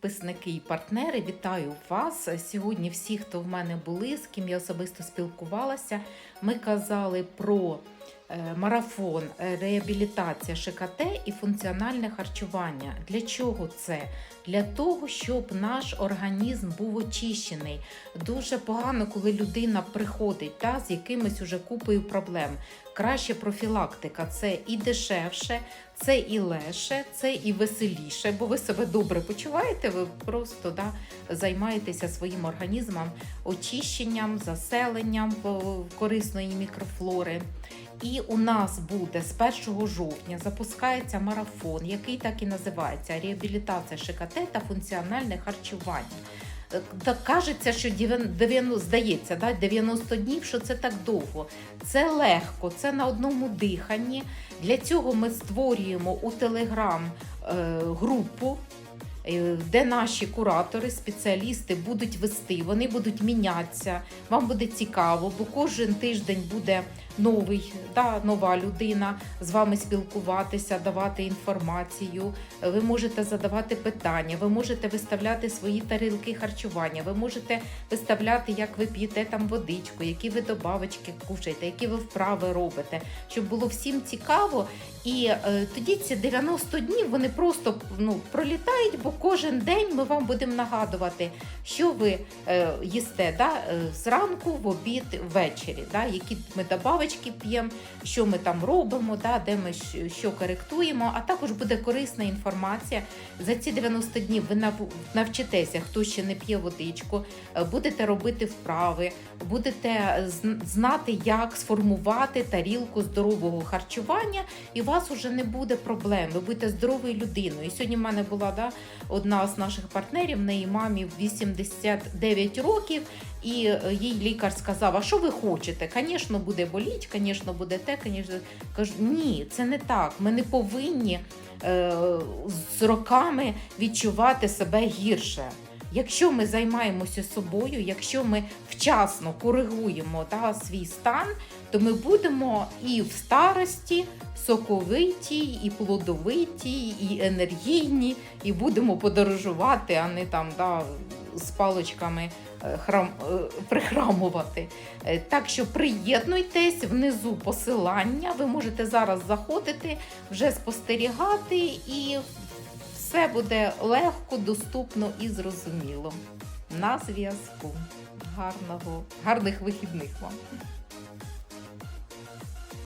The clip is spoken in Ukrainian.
підписники і партнери, вітаю вас. Сьогодні всі, хто в мене були, з ким я особисто спілкувалася, ми казали про марафон е, реабілітація ШКТ і функціональне харчування. Для чого це? Для того, щоб наш організм був очищений. Дуже погано, коли людина приходить та, з якимись уже купою проблем. Краще профілактика це і дешевше, це і легше, це і веселіше, бо ви себе добре почуваєте, ви просто да, займаєтеся своїм організмом, очищенням, заселенням корисної мікрофлори. І у нас буде з 1 жовтня запускається марафон, який так і називається реабілітація ШКТ та функціональне харчування. Е, Так кажеться, що 90, здається, да, 90 днів, що це так довго. Це легко, це на одному диханні. Для цього ми створюємо у Телеграм групу. Е, Де наші куратори, спеціалісти будуть вести, вони будуть мінятися. Вам буде цікаво, бо кожен тиждень буде новий, да, нова людина з вами спілкуватися, давати інформацію. Ви можете задавати питання, ви можете виставляти свої тарілки харчування, ви можете виставляти, як ви п'єте там водичку, які ви добавочки кушаєте, які ви вправи робите, щоб було всім цікаво. І е, тоді ці 90 днів вони просто ну, пролітають, бо кожен день ми вам будемо нагадувати, що ви е, їсте да, е, зранку, в обід, ввечері, да, які ми добавочки п'ємо, що ми там робимо, да, де ми що коректуємо. А також буде корисна інформація. За ці 90 днів ви нав- навчитеся, хто ще не п'є водичку, е, будете робити вправи, будете знати, як сформувати тарілку здорового харчування, і у вас вже не буде проблем. Ви будете здоровою людиною. І сьогодні в мене була да, одна з наших партнерів, в неї мамі 89 років, і е, їй лікар сказав: А що ви хочете? Звісно, буде боліть, звісно, буде те, звісно. Кажу, ні, це не так. Ми не повинні е, з роками відчувати себе гірше. Якщо ми займаємося собою, якщо ми вчасно коригуємо та, свій стан, то ми будемо і в старості соковиті, і плодовиті, і енергійні, і будемо подорожувати, а не там да, з паличками е, храм, е, прихрамувати. Е, Так що приєднуйтесь внизу посилання. Ви можете зараз заходити, вже спостерігати, і все буде легко, доступно і зрозуміло. На зв'язку. Гарного, гарних вихідних вам.